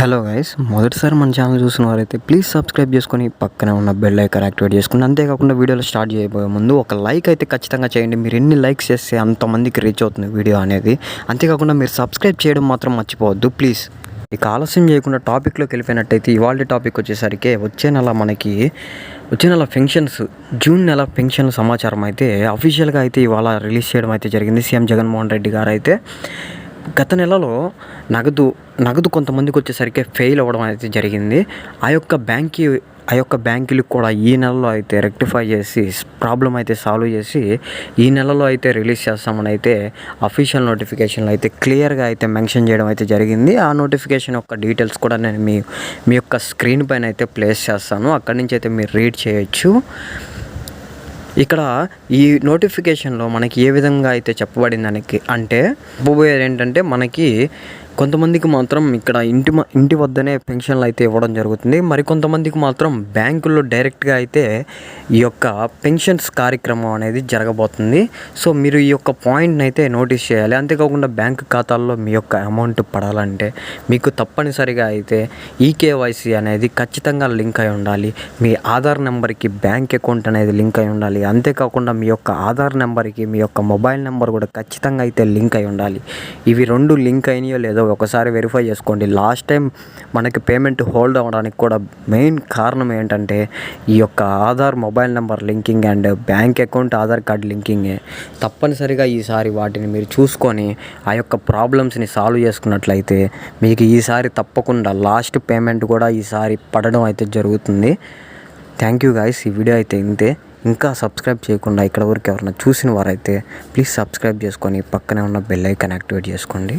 Hello guys మొదటిసారి మన channel చూసిన వారైతే ప్లీజ్ సబ్స్క్రైబ్ చేసుకొని పక్కన ఉన్న బెల్ ఐకాన్ యాక్టివేట్ చేసుకుని అంతేకాకుండా వీడియోలో స్టార్ట్ చేయబోయే ముందు ఒక లైక్ అయితే ఖచ్చితంగా చేయండి. మీరు ఎన్ని లైక్స్ చేస్తే అంతమందికి రీచ్ అవుతుంది వీడియో అనేది. అంతేకాకుండా మీరు సబ్స్క్రైబ్ చేయడం మాత్రం మర్చిపోవద్దు ప్లీజ్ ఇక ఆలస్యం చేయకుండా టాపిక్లోకి వెళ్ళిపోయినట్టయితే ఇవాళ టాపిక్ వచ్చేసరికి వచ్చే నెల మనకి వచ్చే నెల ఫెన్షన్స్ జూన్ నెల పెన్షన్ సమాచారం అయితే అఫీషియల్గా అయితే ఇవాళ రిలీజ్ చేయడం అయితే జరిగింది. సీఎం జగన్మోహన్ రెడ్డి గారు అయితే. గత నెలలో నగదు నగదు కొంతమందికి వచ్చేసరికి ఫెయిల్ అవ్వడం అయితే జరిగింది. ఆ యొక్క బ్యాంక్కి ఆ యొక్క బ్యాంకులకు కూడా ఈ నెలలో అయితే రెక్టిఫై చేసి ప్రాబ్లం అయితే సాల్వ్ చేసి ఈ నెలలో అయితే రిలీజ్ చేస్తామని అయితే అఫీషియల్ నోటిఫికేషన్లో అయితే క్లియర్గా అయితే మెన్షన్ చేయడం అయితే జరిగింది. ఆ నోటిఫికేషన్ యొక్క డీటెయిల్స్ కూడా నేను మీ మీ యొక్క స్క్రీన్ పైన అయితే ప్లేస్ చేస్తాను. అక్కడి నుంచి అయితే మీరు రీడ్ చేయొచ్చు. ఇక్కడ ఈ నోటిఫికేషన్లో మనకి ఏ విధంగా అయితే చెప్పబడింది అంటే చెప్పబోయేది ఏంటంటే మనకి కొంతమందికి మాత్రం ఇక్కడ ఇంటి మ- ఇంటి వద్దనే పెన్షన్లు అయితే ఇవ్వడం జరుగుతుంది. మరికొంతమందికి మాత్రం బ్యాంకుల్లో డైరెక్ట్గా అయితే ఈ యొక్క పెన్షన్స్ కార్యక్రమం అనేది జరగబోతుంది. సో మీరు ఈ యొక్క పాయింట్ని అయితే నోటీస్ చేయాలి. అంతేకాకుండా బ్యాంక్ ఖాతాల్లో మీ యొక్క అమౌంట్ పడాలంటే మీకు తప్పనిసరిగా అయితే ఈకేవైసీ అనేది ఖచ్చితంగా లింక్ అయి ఉండాలి. మీ ఆధార్ నెంబర్కి బ్యాంక్ అకౌంట్ అనేది లింక్ అయి ఉండాలి. అంతేకాకుండా మీ యొక్క ఆధార్ నెంబర్కి మీ యొక్క మొబైల్ నెంబర్ కూడా ఖచ్చితంగా అయితే లింక్ అయి ఉండాలి. ఇవి రెండు లింక్ అయినాయో లేదో ఒకసారి వెరిఫై చేసుకోండి. లాస్ట్ టైం మనకి పేమెంట్ హోల్డ్ అవ్వడానికి కూడా మెయిన్ కారణం ఏంటంటే ఈ యొక్క Aadhaar mobile number linking and bank account Aadhaar card లింకింగే తప్పనిసరిగా ఈసారి వాటిని మీరు చూసుకొని ఆ యొక్క ప్రాబ్లమ్స్ని సాల్వ్ చేసుకున్నట్లయితే మీకు ఈసారి తప్పకుండా లాస్ట్ పేమెంట్ కూడా ఈసారి పడడం అయితే జరుగుతుంది. థ్యాంక్ యూ గాయస్ ఈ వీడియో అయితే ఇంతే. ఇంకా సబ్స్క్రైబ్ చేయకుండా ఇక్కడ వరకు ఎవరైనా చూసిన వారైతే ప్లీజ్ సబ్స్క్రైబ్ చేసుకొని పక్కనే ఉన్న బెల్ ఐకాన్ యాక్టివేట్ చేసుకోండి.